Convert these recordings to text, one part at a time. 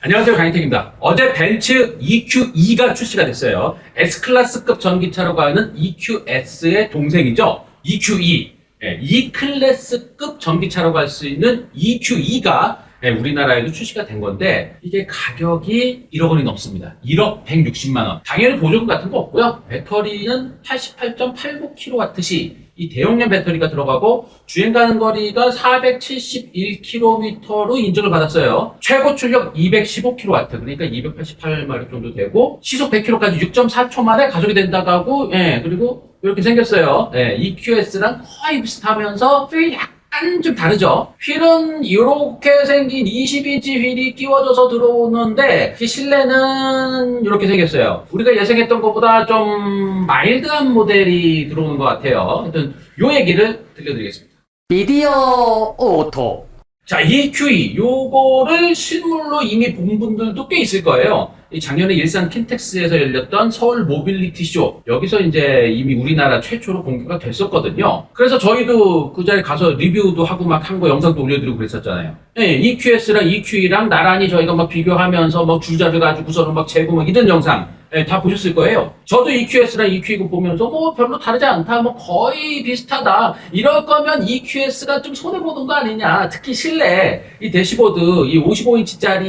안녕하세요 강희택입니다. 어제 벤츠 EQ2가 출시가 됐어요. S클래스급 전기차라고 하는 EQS의 동생이죠. EQ2. 예, E클래스급 전기차라고 할수 있는 EQ2가 예, 우리나라에도 출시가 된 건데 이게 가격이 1억 원이 넘습니다. 1억 160만 원. 당연히 보조금 같은 거 없고요. 배터리는 88.89kWh 이 대용량 배터리가 들어가고 주행 가는 거리가 471km로 인증을 받았어요. 최고 출력 215kW 그러니까 288마력 정도 되고 시속 100km까지 6.4초 만에 가속이 된다고 하고 예 그리고 이렇게 생겼어요. 예, EQS랑 거의 비슷하면서 휠이 약간 좀 다르죠. 휠은 이렇게 생긴 20인치 휠이 끼워져서 들어오는데 이 실내는 이렇게 생겼어요. 우리가 예상했던 것보다 좀 마일드한 모델이 들어오는 것 같아요. 하여튼 요 얘기를 들려드리겠습니다. 미디어 오토 자, EQE 요거를 실물로 이미 본 분들도 꽤 있을 거예요. 이 작년에 일산 킨텍스에서 열렸던 서울 모빌리티 쇼 여기서 이제 이미 우리나라 최초로 공개가 됐었거든요. 그래서 저희도 그 자리에 가서 리뷰도 하고 막 한 거 영상도 올려드리고 그랬었잖아요. 네, EQS랑 EQE랑 나란히 저희가 막 비교하면서 막 줄자를 가지고서는 막 재고 막 이런 영상 네, 다 보셨을 거예요. 저도 EQS랑 EQE 보면서 뭐 별로 다르지 않다, 뭐 거의 비슷하다. 이럴 거면 EQS가 좀 손해 보는 거 아니냐. 특히 실내 이 대시보드 이 55인치짜리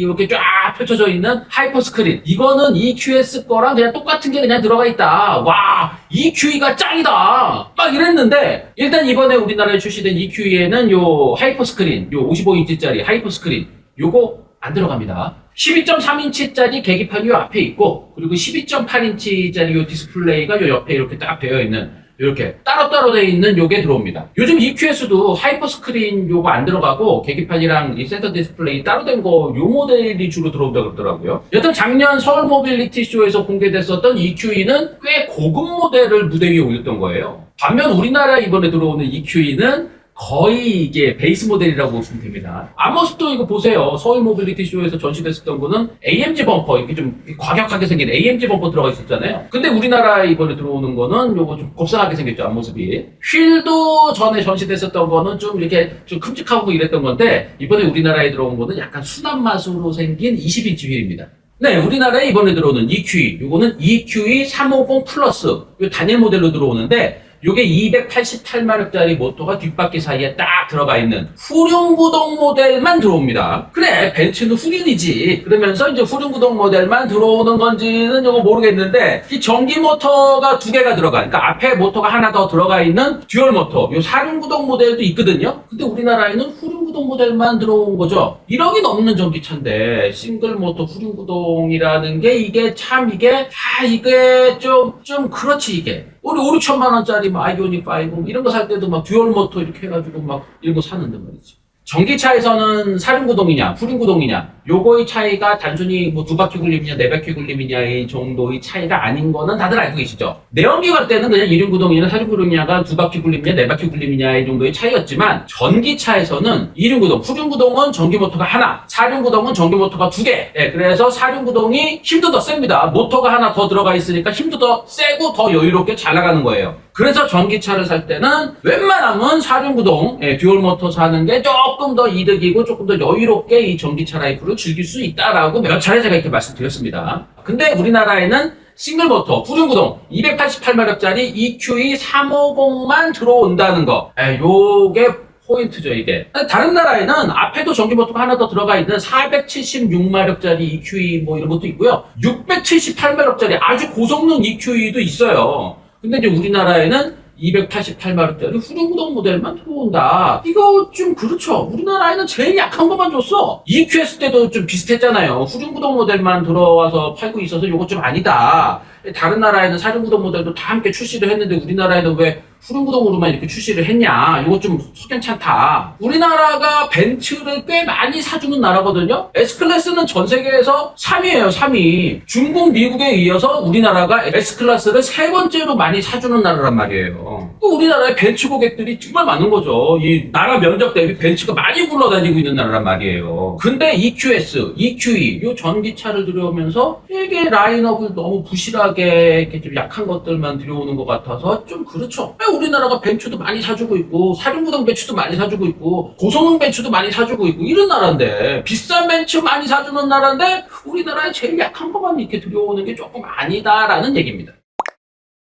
이렇게 쫙 펼쳐져 있는 하이퍼 스크린. 이거는 EQS 거랑 그냥 똑같은 게 그냥 들어가 있다. 와, EQE가 짱이다. 막 이랬는데 일단 이번에 우리나라에 출시된 EQE에는 요 하이퍼 스크린, 요 55인치짜리 하이퍼 스크린 요거 안 들어갑니다. 12.3인치짜리 계기판이 요 앞에 있고 그리고 12.8인치짜리 요 디스플레이가 요 옆에 이렇게 딱 되어 있는 이렇게 따로따로 되어 있는 요게 들어옵니다. 요즘 EQS도 하이퍼 스크린 요거 안 들어가고 계기판이랑 이 센터 디스플레이 따로 된 거 요 모델이 주로 들어온다 그러더라고요. 여튼 작년 서울 모빌리티 쇼에서 공개됐었던 EQE는 꽤 고급 모델을 무대 위에 올렸던 거예요. 반면 우리나라 이번에 들어오는 EQE는 거의 이게 베이스 모델이라고 보시면 됩니다. 앞모습도 이거 보세요. 서울 모빌리티 쇼에서 전시됐었던 거는 AMG 범퍼, 이렇게 좀 과격하게 생긴 AMG 범퍼 들어가 있었잖아요. 근데 우리나라 이번에 들어오는 거는 요거 좀 곱상하게 생겼죠, 앞모습이. 휠도 전에 전시됐었던 거는 좀 이렇게 좀 큼직하고 이랬던 건데, 이번에 우리나라에 들어온 거는 약간 순한 맛으로 생긴 20인치 휠입니다. 네, 우리나라에 이번에 들어오는 EQE, 요거는 EQE 350 플러스, 요 단일 모델로 들어오는데, 요게 288마력짜리 모터가 뒷바퀴 사이에 딱 들어가 있는 후륜구동 모델만 들어옵니다. 그래, 벤츠는 후륜이지. 그러면서 이제 후륜구동 모델만 들어오는 건지는 이거 모르겠는데, 이 전기 모터가 두 개가 들어가, 그러니까 앞에 모터가 하나 더 들어가 있는 듀얼 모터, 요 사륜구동 모델도 있거든요. 근데 우리나라에는 후륜구동 모델만 들어온 거죠. 1억이 넘는 전기차인데, 싱글 모터 후륜구동이라는 게 이게 참 이게, 아, 이게 좀, 좀 그렇지, 이게. 우리 5, 6천만 원짜리 뭐 아이오닉 5 이런 거 살 때도 막 듀얼 모터 이렇게 해가지고 막 이런 거 사는데 말이지. 전기차에서는 사륜구동이냐, 후륜구동이냐, 요거의 차이가 단순히 뭐 두 바퀴 굴림이냐, 네 바퀴 굴림이냐의 정도의 차이가 아닌 거는 다들 알고 계시죠? 내연기 갈 때는 그냥 이륜구동이냐, 사륜구동이냐가 두 바퀴 굴림이냐, 네 바퀴 굴림이냐의 정도의 차이였지만, 전기차에서는 이륜구동, 후륜구동은 전기 모터가 하나, 사륜구동은 전기 모터가 두 개. 예, 그래서 사륜구동이 힘도 더 셉니다. 모터가 하나 더 들어가 있으니까 힘도 더 세고 더 여유롭게 잘 나가는 거예요. 그래서 전기차를 살 때는 웬만하면 사륜구동, 예, 듀얼 모터 사는 게 조금 더 이득이고 조금 더 여유롭게 이 전기차 라이프를 즐길 수 있다라고 몇 차례 제가 이렇게 말씀드렸습니다. 근데 우리나라에는 싱글 모터, 후륜구동, 288마력짜리 EQE 350만 들어온다는 거. 예, 요게 포인트죠, 이게. 다른 나라에는 앞에도 전기 모터가 하나 더 들어가 있는 476마력짜리 EQE 뭐 이런 것도 있고요. 678마력짜리 아주 고성능 EQE도 있어요. 근데 이제 우리나라에는 288마력짜리 후륜구동 모델만 들어온다. 이거 좀 그렇죠. 우리나라에는 제일 약한 것만 줬어. EQS 때도 좀 비슷했잖아요. 후륜구동 모델만 들어와서 팔고 있어서 이거 좀 아니다. 다른 나라에는 사륜구동 모델도 다 함께 출시를 했는데 우리나라에는 왜 후륜구동으로만 이렇게 출시를 했냐. 이거 좀 석연찮다. 우리나라가 벤츠를 꽤 많이 사주는 나라거든요. S클래스는 전 세계에서 3위예요, 3위. 중국, 미국에 이어서 우리나라가 S클래스를 세 번째로 많이 사주는 나라란 말이에요. 또 우리나라에 벤츠 고객들이 정말 많은 거죠. 이 나라 면적 대비 벤츠가 많이 굴러다니고 있는 나라란 말이에요. 근데 EQS, EQE, 요 전기차를 들여오면서 되게 라인업을 너무 부실하게 지역에 이렇게 좀 약한 것들만 들여오는 것 같아서 좀 그렇죠. 왜 우리나라가 벤츠도 많이 사주고 있고 사륜구동 벤츠도 많이 사주고 있고 고성능 벤츠도 많이 사주고 있고 이런 나라인데 비싼 벤츠 많이 사주는 나라인데 우리나라에 제일 약한 것만 이렇게 들여오는 게 조금 아니다라는 얘기입니다.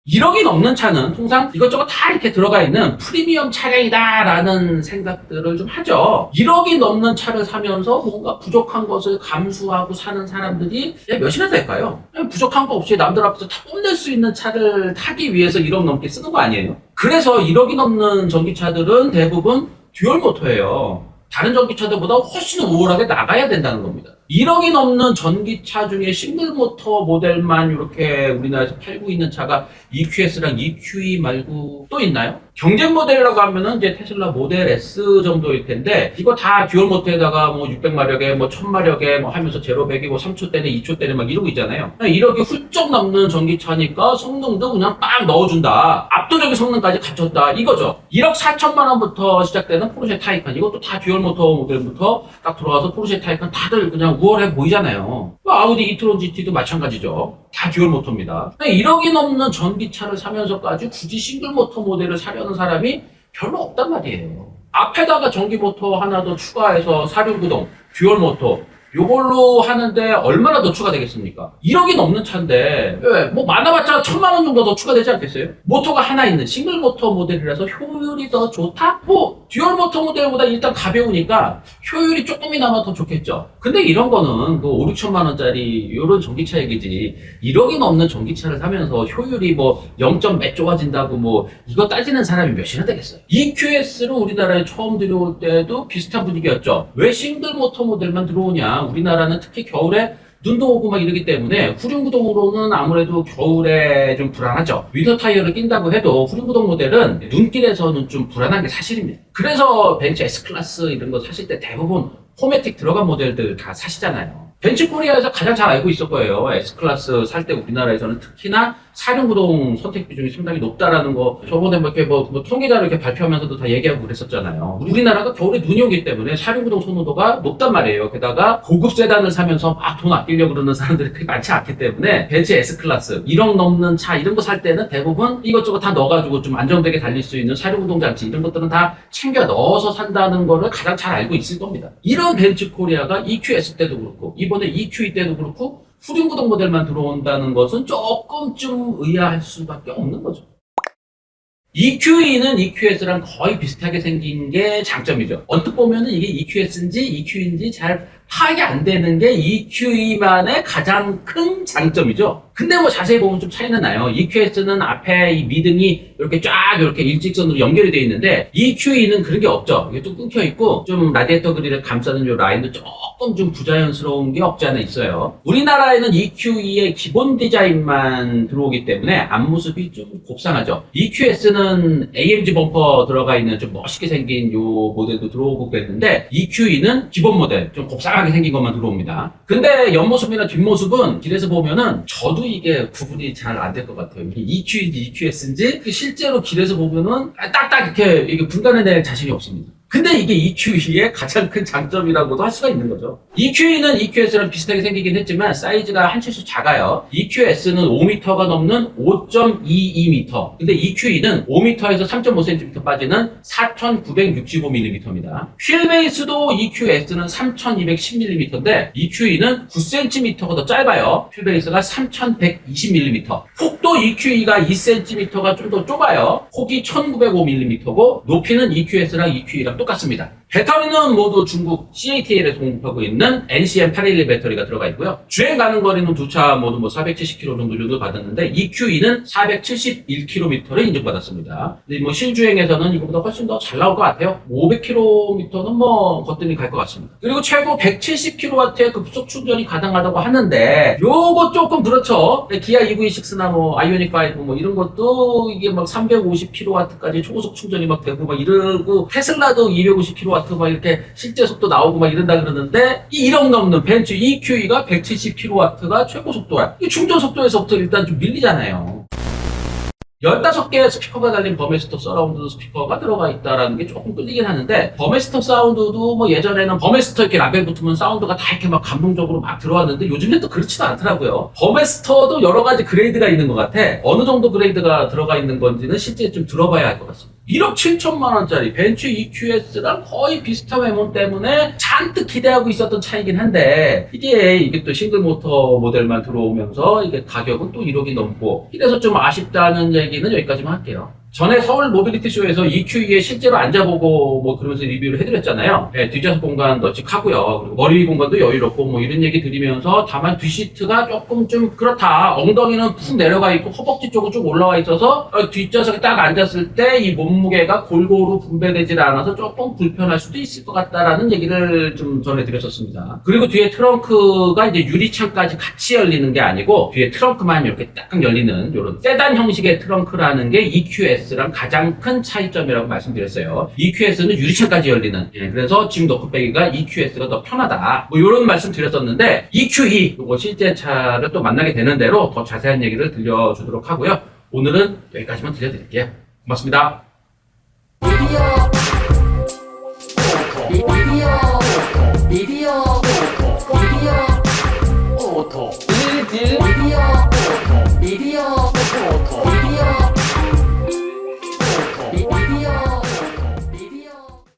1억이 넘는 차는 통상 이것저것 다 이렇게 들어가 있는 프리미엄 차량이다라는 생각들을 좀 하죠. 1억이 넘는 차를 사면서 뭔가 부족한 것을 감수하고 사는 사람들이 야, 몇이나 될까요? 부족한 거 없이 남들 앞에서 다 뽐낼 수 있는 차를 타기 위해서 1억 넘게 쓰는 거 아니에요? 그래서 1억이 넘는 전기차들은 대부분 듀얼 모터예요. 다른 전기차들보다 훨씬 우월하게 나가야 된다는 겁니다. 1억이 넘는 전기차 중에 싱글 모터 모델만 이렇게 우리나라에서 팔고 있는 차가 EQS랑 EQE 말고 또 있나요? 경쟁 모델이라고 하면은 이제 테슬라 모델 S 정도일 텐데 이거 다 듀얼 모터에다가 뭐 600마력에 뭐 1000마력에 뭐 하면서 제로 100이 뭐 3초 때네 2초 때네 막 이러고 있잖아요. 1억이 훌쩍 넘는 전기차니까 성능도 그냥 딱 넣어준다. 압도적인 성능까지 갖췄다. 이거죠. 1억 4천만 원부터 시작되는 포르쉐 타이칸 이것도 다 듀얼 모터 모델부터 딱 들어와서 포르쉐 타이칸 다들 그냥 우월해 보이잖아요. 뭐 아우디 이트론 GT도 마찬가지죠. 다 듀얼 모터입니다. 1억이 넘는 전기차를 사면서까지 굳이 싱글 모터 모델을 사려는 사람이 별로 없단 말이에요. 앞에다가 전기 모터 하나 더 추가해서 사륜구동, 듀얼 모터 요걸로 하는데 얼마나 더 추가되겠습니까? 1억이 넘는 차인데 왜? 뭐 많아봤자 천만 원 정도 더 추가되지 않겠어요? 모터가 하나 있는 싱글 모터 모델이라서 효율이 더 좋다? 뭐 듀얼 모터 모델보다 일단 가벼우니까 효율이 조금이나마 더 좋겠죠. 근데 이런 거는 그 5, 6천만 원짜리 이런 전기차 얘기지 1억이 넘는 전기차를 사면서 효율이 뭐 0 몇 좋아진다고 뭐 이거 따지는 사람이 몇이나 되겠어요. EQS를 우리나라에 처음 들어올 때도 비슷한 분위기였죠. 왜 싱글 모터 모델만 들어오냐? 우리나라는 특히 겨울에 눈도 오고 막 이러기 때문에 후륜구동으로는 아무래도 겨울에 좀 불안하죠. 윈터 타이어를 낀다고 해도 후륜구동 모델은 눈길에서는 좀 불안한 게 사실입니다. 그래서 벤츠 S클래스 이런 거 사실 때 대부분 포매틱 들어간 모델들 다 사시잖아요. 벤츠 코리아에서 가장 잘 알고 있을 거예요. S클래스 살 때 우리나라에서는 특히나 사륜구동 선택 비중이 상당히 높다라는 거 저번에 뭐 이렇게 뭐, 뭐 통계자료 이렇게 발표하면서도 다 얘기하고 그랬었잖아요. 우리나라가 겨울에 눈이 오기 때문에 사륜구동 선호도가 높단 말이에요. 게다가 고급 세단을 사면서 막 돈 아끼려고 그러는 사람들이 그렇게 많지 않기 때문에 벤츠 S클래스 1억 넘는 차 이런 거 살 때는 대부분 이것저것 다 넣어가지고 좀 안정되게 달릴 수 있는 사륜구동 장치 이런 것들은 다 챙겨 넣어서 산다는 거를 가장 잘 알고 있을 겁니다. 이런 벤츠 코리아가 EQS 때도 그렇고 이번에 EQE 때도 그렇고 후륜구동 모델만 들어온다는 것은 조금쯤 의아할 수밖에 없는 거죠. EQE는 EQS랑 거의 비슷하게 생긴 게 장점이죠. 언뜻 보면은 이게 EQS인지 EQ인지 잘 파악이 안 되는 게 EQE만의 가장 큰 장점이죠. 근데 뭐 자세히 보면 좀 차이는 나요. EQS는 앞에 이 미등이 이렇게 쫙 이렇게 일직선으로 연결이 되어 있는데 EQE는 그런 게 없죠. 이게 좀 끊겨 있고 좀 라디에이터 그릴을 감싸는 요 라인도 조금 좀 부자연스러운 게 없지 않아 있어요. 우리나라에는 EQE의 기본 디자인만 들어오기 때문에 앞모습이 좀 곱상하죠. EQS는 AMG 범퍼 들어가 있는 좀 멋있게 생긴 요 모델도 들어오고 그랬는데 EQE는 기본 모델 좀 곱상하게 생긴 것만 들어옵니다. 근데 옆모습이나 뒷모습은 길에서 보면은 저도 이게 구분이 잘 안 될 것 같아요. 이게 EQ인지 EQS인지 실제로 길에서 보면은 딱딱 이렇게 이게 분간해낼 자신이 없습니다. 근데 이게 EQE의 가장 큰 장점이라고도 할 수가 있는 거죠. EQE는 EQS랑 비슷하게 생기긴 했지만 사이즈가 한 치수 작아요. EQS는 5m가 넘는 5.22m. 근데 EQE는 5m에서 3.5cm 빠지는 4,965mm입니다. 휠 베이스도 EQS는 3,210mm인데 EQE는 9cm가 더 짧아요. 휠 베이스가 3,120mm. 폭도 EQE가 2cm가 좀 더 좁아요. 폭이 1,905mm고 높이는 EQS랑 EQE랑 똑같습니다. 배터리는 모두 중국 CATL에 공급하고 있는 NCM811 배터리가 들어가 있고요. 주행 가는 거리는 두 차 모두 뭐 470km 정도 정도 받았는데 EQE는 471km를 인증받았습니다. 근데 뭐 실주행에서는 이거보다 훨씬 더 잘 나올 것 같아요. 500km는 뭐 거뜬히 갈 것 같습니다. 그리고 최고 170kW의 급속 충전이 가능하다고 하는데 요거 조금 그렇죠. 기아 EV6나 뭐 아이오닉 5뭐 이런 것도 이게 막 350kW까지 초고속 충전이 막 되고 막 이러고 테슬라도 250kW 막 이렇게 실제 속도 나오고 막 이런다 그러는데 이 1억 넘는 벤츠 EQE가 170kW가 최고 속도야. 이 충전 속도에서부터 일단 좀 밀리잖아요. 15개의 스피커가 달린 버메스터 서라운드 스피커가 들어가 있다라는 게 조금 끌리긴 하는데 버메스터 사운드도 뭐 예전에는 버메스터 이렇게 라벨 붙으면 사운드가 다 이렇게 막 감동적으로 막 들어왔는데 요즘엔 또 그렇지도 않더라고요. 버메스터도 여러 가지 그레이드가 있는 것 같아. 어느 정도 그레이드가 들어가 있는 건지는 실제 좀 들어봐야 할 것 같습니다. 1억 7천만 원짜리 벤츠 EQS랑 거의 비슷한 외모 때문에 잔뜩 기대하고 있었던 차이긴 한데 이게 이게 또 싱글 모터 모델만 들어오면서 이게 가격은 또 1억이 넘고 이래서 좀 아쉽다는 얘기는 여기까지만 할게요. 전에 서울 모빌리티 쇼에서 EQE에 실제로 앉아보고 뭐 그러면서 리뷰를 해드렸잖아요. 네, 뒷좌석 공간 널찍하고요. 그리고 머리 위 공간도 여유롭고 뭐 이런 얘기 드리면서 다만 뒷시트가 조금 좀 그렇다. 엉덩이는 푹 내려가 있고 허벅지 쪽은 좀 올라와 있어서 어, 뒷좌석에 딱 앉았을 때 이 몸무게가 골고루 분배되질 않아서 조금 불편할 수도 있을 것 같다라는 얘기를 좀 전해드렸었습니다. 그리고 뒤에 트렁크가 이제 유리창까지 같이 열리는 게 아니고 뒤에 트렁크만 이렇게 딱 열리는 이런 세단 형식의 트렁크라는 게 EQS S랑 가장 큰 차이점이라고 말씀드렸어요. EQS는 유리창까지 열리는. 예, 그래서 지금 노컷배기가 EQS가 더 편하다. 뭐 이런 말씀 드렸었는데 EQE 이거 실제 차를 또 만나게 되는 대로 더 자세한 얘기를 들려주도록 하고요. 오늘은 여기까지만 들려드릴게요. 고맙습니다. 미디어 오토 미디어 오토 미디어 포토